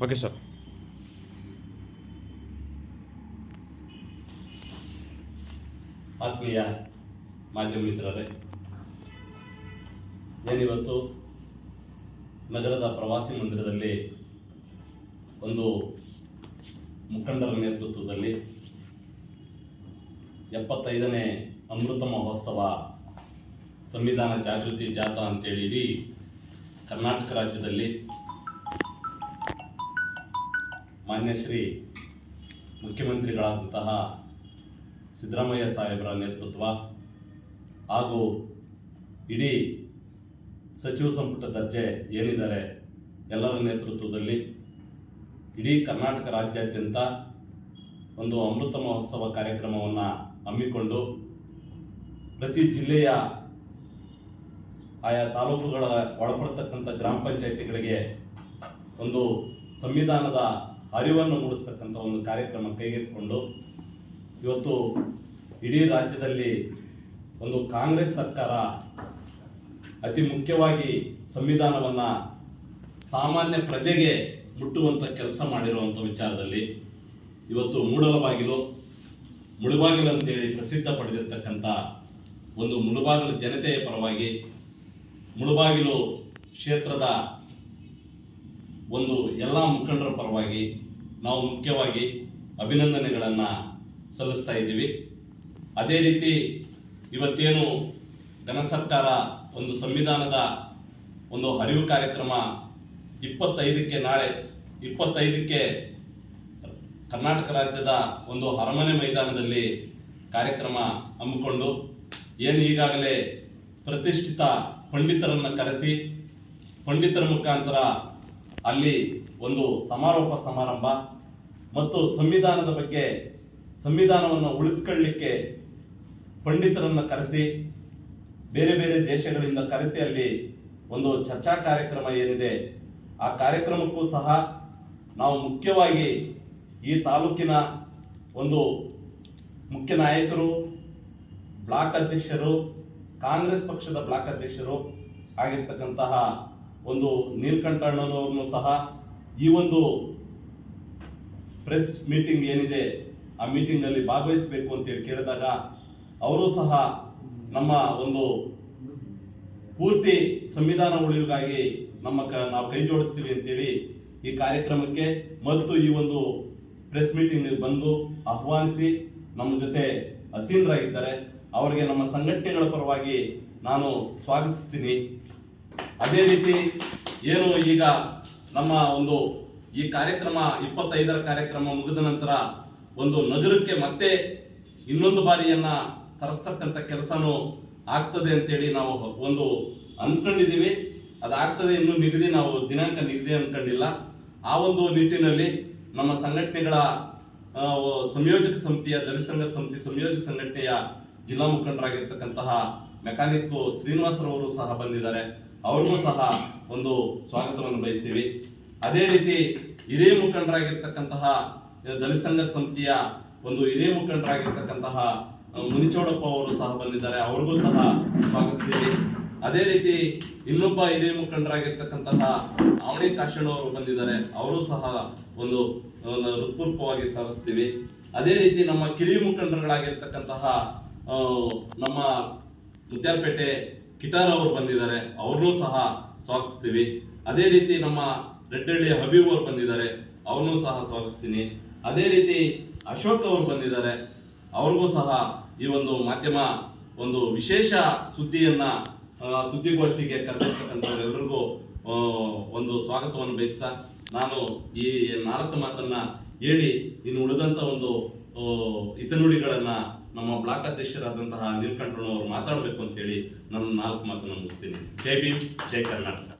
Okay sir. ಆತ್ಮೀಯ ಮಾಧ್ಯಮ ಮಿತ್ರರೇ, ಏನಿವತ್ತು ನಗರದ ಪ್ರವಾಸಿ ಮಂದಿರದಲ್ಲಿ ಒಂದು ಮುಖಂಡರ ನೇತೃತ್ವದಲ್ಲಿ ಎಪ್ಪತ್ತೈದನೇ ಅಮೃತ ಮಹೋತ್ಸವ ಸಂವಿಧಾನ ಜಾಗೃತಿ ಜಾಥಾ ಅಂತೇಳಿ ಇಡೀ ಕರ್ನಾಟಕ ರಾಜ್ಯದಲ್ಲಿ ಮಾನ್ಯ ಶ್ರೀ ಮುಖ್ಯಮಂತ್ರಿಗಳಾದಂತಹ ಸಿದ್ದರಾಮಯ್ಯ ಸಾಹೇಬರ ನೇತೃತ್ವ ಹಾಗೂ ಇಡೀ ಸಚಿವ ಸಂಪುಟ ದರ್ಜೆ ಏನಿದ್ದಾರೆ ಎಲ್ಲರ ನೇತೃತ್ವದಲ್ಲಿ ಇಡೀ ಕರ್ನಾಟಕ ರಾಜ್ಯಾದ್ಯಂತ ಒಂದು ಅಮೃತ ಮಹೋತ್ಸವ ಕಾರ್ಯಕ್ರಮವನ್ನು ಹಮ್ಮಿಕೊಂಡು ಪ್ರತಿ ಜಿಲ್ಲೆಯ ಆಯಾ ತಾಲೂಕುಗಳ ಒಳಪಡ್ತಕ್ಕಂಥ ಗ್ರಾಮ ಪಂಚಾಯಿತಿಗಳಿಗೆ ಒಂದು ಸಂವಿಧಾನದ ಅರಿವನ್ನು ಮೂಡಿಸ್ತಕ್ಕಂಥ ಒಂದು ಕಾರ್ಯಕ್ರಮ ಕೈಗೆತ್ತಿಕೊಂಡು ಇವತ್ತು ಇಡೀ ರಾಜ್ಯದಲ್ಲಿ ಒಂದು ಕಾಂಗ್ರೆಸ್ ಸರ್ಕಾರ ಅತಿ ಮುಖ್ಯವಾಗಿ ಸಂವಿಧಾನವನ್ನು ಸಾಮಾನ್ಯ ಪ್ರಜೆಗೆ ಮುಟ್ಟುವಂಥ ಕೆಲಸ ಮಾಡಿರುವಂಥ ವಿಚಾರದಲ್ಲಿ ಇವತ್ತು ಮೂಡಲಬಾಗಿಲು, ಮುಳುಬಾಗಿಲು ಅಂತೇಳಿ ಪ್ರಸಿದ್ಧ ಪಡೆದಿರ್ತಕ್ಕಂಥ ಒಂದು ಮುಳುಬಾಗಿಲು ಜನತೆಯ ಪರವಾಗಿ ಮುಳುಬಾಗಿಲು ಕ್ಷೇತ್ರದ ಒಂದು ಎಲ್ಲ ಮುಖಂಡರ ಪರವಾಗಿ ನಾವು ಮುಖ್ಯವಾಗಿ ಅಭಿನಂದನೆಗಳನ್ನು ಸಲ್ಲಿಸ್ತಾ ಇದ್ದೀವಿ. ಅದೇ ರೀತಿ ಇವತ್ತೇನು ಘನ ಸರ್ಕಾರ ಒಂದು ಸಂವಿಧಾನದ ಒಂದು ಅರಿವು ಕಾರ್ಯಕ್ರಮ ಇಪ್ಪತ್ತೈದಕ್ಕೆ ನಾಳೆ, ಇಪ್ಪತ್ತೈದಕ್ಕೆ ಕರ್ನಾಟಕ ರಾಜ್ಯದ ಒಂದು ಅರಮನೆ ಮೈದಾನದಲ್ಲಿ ಕಾರ್ಯಕ್ರಮ ಹಮ್ಮಿಕೊಂಡು ಏನು ಈಗಾಗಲೇ ಪ್ರತಿಷ್ಠಿತ ಪಂಡಿತರನ್ನು ಕರೆಸಿ, ಪಂಡಿತರ ಮುಖಾಂತರ ಅಲ್ಲಿ ಒಂದು ಸಮಾರೋಪ ಸಮಾರಂಭ ಮತ್ತು ಸಂವಿಧಾನದ ಬಗ್ಗೆ ಸಂವಿಧಾನವನ್ನು ಉಳಿಸ್ಕೊಳ್ಳಿಕ್ಕೆ ಪಂಡಿತರನ್ನು ಕರೆಸಿ, ಬೇರೆ ಬೇರೆ ದೇಶಗಳಿಂದ ಕರೆಸಿ ಅಲ್ಲಿ ಒಂದು ಚರ್ಚಾ ಕಾರ್ಯಕ್ರಮ ಏನಿದೆ, ಆ ಕಾರ್ಯಕ್ರಮಕ್ಕೂ ಸಹ ನಾವು ಮುಖ್ಯವಾಗಿ ಈ ತಾಲೂಕಿನ ಒಂದು ಮುಖ್ಯ ನಾಯಕರು, ಬ್ಲಾಕ್ ಅಧ್ಯಕ್ಷರು, ಕಾಂಗ್ರೆಸ್ ಪಕ್ಷದ ಬ್ಲಾಕ್ ಅಧ್ಯಕ್ಷರು ಆಗಿರ್ತಕ್ಕಂತಹ ಒಂದು ನೀಲ್ಕಂಠಣ್ಣನವ್ರನ್ನು ಸಹ ಈ ಒಂದು ಪ್ರೆಸ್ ಮೀಟಿಂಗ್ ಏನಿದೆ ಆ ಮೀಟಿಂಗ್ನಲ್ಲಿ ಭಾಗವಹಿಸಬೇಕು ಅಂತೇಳಿ ಕೇಳಿದಾಗ ಅವರು ಸಹ ನಮ್ಮ ಒಂದು ಪೂರ್ತಿ ಸಂವಿಧಾನ ಉಳಿವಿಗಾಗಿ ನಮ್ಮ ನಾವು ಕೈ ಜೋಡಿಸ್ತೀವಿ ಅಂತೇಳಿ ಈ ಕಾರ್ಯಕ್ರಮಕ್ಕೆ ಮತ್ತು ಈ ಒಂದು ಪ್ರೆಸ್ ಮೀಟಿಂಗ್ ಬಂದು ಆಹ್ವಾನಿಸಿ ನಮ್ಮ ಜೊತೆ ಅಸೀನರಾಗಿದ್ದಾರೆ. ಅವರಿಗೆ ನಮ್ಮ ಸಂಘಟನೆಗಳ ಪರವಾಗಿ ನಾನು ಸ್ವಾಗತಿಸ್ತೀನಿ. ಅದೇ ರೀತಿ ಏನು ಈಗ ನಮ್ಮ ಒಂದು ಈ ಕಾರ್ಯಕ್ರಮ ಇಪ್ಪತ್ತೈದರ ಕಾರ್ಯಕ್ರಮ ಮುಗಿದ ನಂತರ ಒಂದು ನಗರಕ್ಕೆ ಮತ್ತೆ ಇನ್ನೊಂದು ಬಾರಿಯನ್ನ ತರಿಸ್ತಕ್ಕಂಥ ಕೆಲಸನೂ ಆಗ್ತದೆ ಅಂತೇಳಿ ನಾವು ಒಂದು ಅಂದ್ಕೊಂಡಿದ್ದೀವಿ ಅದಾಗ್ತದೆ ಇನ್ನು ನಿಗದಿ ನಾವು ದಿನಾಂಕ ನಿಗದಿ ಅಂದ್ಕೊಂಡಿಲ್ಲ ಆ ಒಂದು ನಿಟ್ಟಿನಲ್ಲಿ ನಮ್ಮ ಸಂಘಟನೆಗಳ ಸಂಯೋಜಕ ಸಮಿತಿಯ ದಲಿತಸಂಘ ಸಮಿತಿ ಸಂಯೋಜಕ ಸಂಘಟನೆಯ ಜಿಲ್ಲಾ ಮುಖಂಡರಾಗಿರ್ತಕ್ಕಂತಹ ಮೆಕಾನಿಕ್ ಶ್ರೀನಿವಾಸರವರು ಸಹ ಬಂದಿದ್ದಾರೆ. ಅವ್ರಿಗೂ ಸಹ ಒಂದು ಸ್ವಾಗತವನ್ನು ಬಯಸ್ತೀವಿ. ಅದೇ ರೀತಿ ಹಿರಿಯ ಮುಖಂಡರಾಗಿರ್ತಕ್ಕಂತಹ ದಲಿತ ಸಂಘ ಸಮಿತಿಯ ಒಂದು ಹಿರಿಯ ಮುಖಂಡರಾಗಿರ್ತಕ್ಕಂತಹ ಮುನಿಚೌಡಪ್ಪ ಅವರು ಸಹ ಬಂದಿದ್ದಾರೆ. ಅವ್ರಿಗೂ ಸಹ ಸ್ವಾಗತಿಸ್ತೀವಿ. ಅದೇ ರೀತಿ ಇನ್ನೊಬ್ಬ ಹಿರಿಯ ಮುಖಂಡರಾಗಿರ್ತಕ್ಕಂತಹ ಅವಣಿ ಕಾಶಣ್ಣ ಅವರು ಬಂದಿದ್ದಾರೆ. ಅವರು ಸಹ ಒಂದು ಹೃತ್ಪೂರ್ವಕವಾಗಿ ಸ್ವಾಗತಿಸ್ತೀವಿ. ಅದೇ ರೀತಿ ನಮ್ಮ ಕಿರಿಯ ಮುಖಂಡರುಗಳಾಗಿರ್ತಕ್ಕಂತಹ ನಮ್ಮ ಮುತ್ಯಾಲಪೇಟೆ ಕಿಟಾರ್ ಅವರು ಬಂದಿದ್ದಾರೆ ಅವ್ರನ್ನೂ ಸಹ ಸ್ವಾಗತಿಸ್ತೀವಿ. ಅದೇ ರೀತಿ ನಮ್ಮ ರೆಡ್ಡಳ್ಳಿ ಹಬೀಬ್ ಅವರು ಬಂದಿದ್ದಾರೆ ಅವ್ರನ್ನೂ ಸಹ ಸ್ವಾಗತಿಸ್ತೀನಿ. ಅದೇ ರೀತಿ ಅಶೋಕ್ ಅವರು ಬಂದಿದ್ದಾರೆ ಅವ್ರಿಗೂ ಸಹ ಈ ಒಂದು ಮಾಧ್ಯಮ ಒಂದು ವಿಶೇಷ ಸುದ್ದಿಯನ್ನ ಸುದ್ದಿಗೋಷ್ಠಿಗೆ ಕರೆದಿರ್ತಕ್ಕಂಥವ್ರೆಲ್ಲರಿಗೂ ಆ, ಒಂದು ಸ್ವಾಗತವನ್ನು ಬಯಸ್ತಾ ನಾನು ಈ ನಾಲ್ಕು ಮಾತನ್ನ ಹೇಳಿ ಇನ್ನು ಉಳಿದಂತ ಒಂದು ಆ, ಹಿತನುಡಿಗಳನ್ನ ನಮ್ಮ ಬ್ಲಾಕ್ ಅಧ್ಯಕ್ಷರಾದಂತಹ ನೀಲ್ಕಂಠಣ್ಣವರು ಮಾತಾಡಬೇಕು ಅಂತೇಳಿ ನನ್ನ ನಾಲ್ಕು ಮಾತನ್ನು ಮುಗಿಸ್ತೀನಿ. ಜೈ ಭೀಮ್ ಜೈ ಕರ್ನಾಟಕ.